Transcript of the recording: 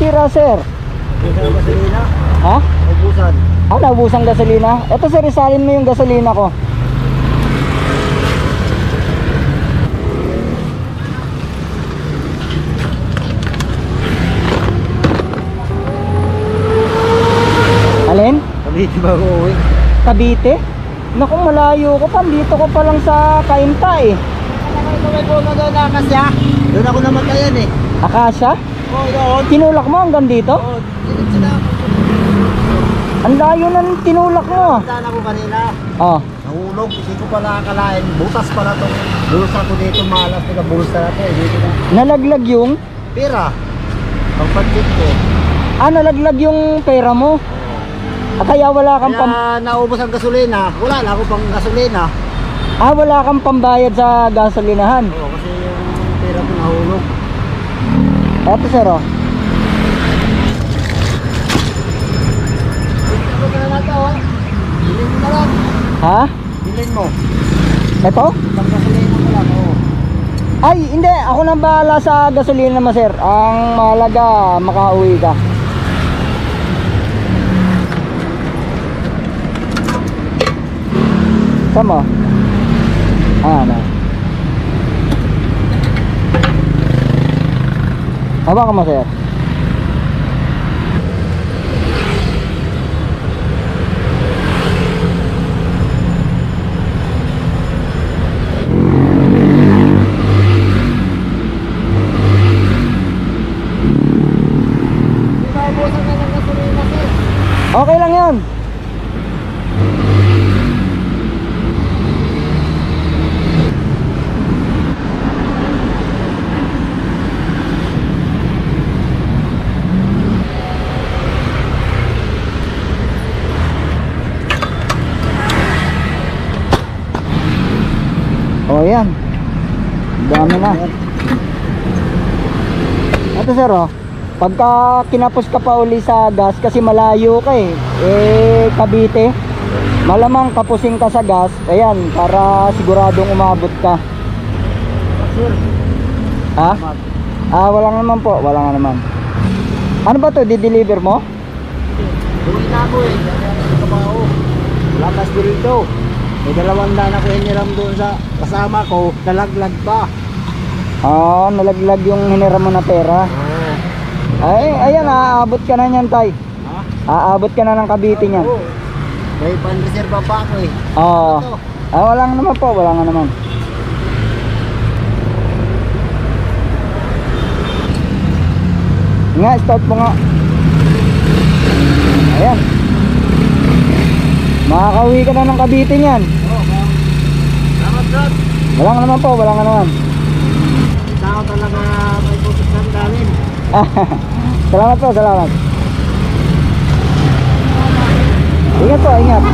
nasira, sir? Ubusan gasolina. Ha? Ubusan. Ah, naubusang gasolina? Ito, sir, isalin mo yung gasolina ko. Alin? Di ba uuwi? Cavite? Naku, malayo ko pa. Dito ko pa lang sa Kainta eh. Alam mo, may puno doon na kasya. Doon ako namatayan eh. Akasya? Oo, doon. Tinulak mo hanggang dito? Oo, ako. Ang layo na ng tinulak mo. Saan ako kanina? Oh. Nahulog, hindi ko pala akalain. Butas pala itong bulsa ko dito. Malas na bulsa na ito eh. Dito na. Nalaglag yung... Pira. Pagpansit ko. Ah, nalaglag yung pera mo. Ah, kaya wala kang pam... Kaya naubos ang gasolina. Wala na ako pang gasolina. Ah, wala kang pambayad sa gasolinahan. Oo, kasi yung pera ko nahulog. Eto sir oh. Ito ito. Ha? Bilhin mo. Eto? Pang gasolina mo lang, oo. Ay, hindi. Ako nang bahala sa gasolina mo sir. Ang mahalaga, makauwi ka. Sama. Ah, na. Hawakan ubusan ka sir? Okay lang yan. Oh, yan. Dami na. Ito sir oh. Pagka kinapos ka pa uli sa gas kasi malayo ka eh. Eh Cavite. Malamang kapusin ka sa gas. Ayan, para siguradong umabot ka. Sir, Ha? Ah, wala naman po, wala nga naman. Ano ba 'to? Di-deliver mo? Uwi na ako eh. Wala kas dito. May dalawang daan ako hiniram doon sa kasama ko. Nalaglag pa. Ah, nalaglag yung hiniram mo na pera. Oo. Ay, ayan, aabot ka na niyan, tay. Ha? Aabot ka na ng Cavite niyan. Oo. May pan-reserva pa ako eh. Oo. Ito. Ah, wala nga naman po, wala nga naman. Nga, start mo nga. Ayan. Makakauwi ka na ng Cavite niyan. Oo. Salamat, Brad. Wala nga naman po, wala nga naman. Tao talaga may pusos ng dalin. salamat po, salamat. Ingat po, ingat.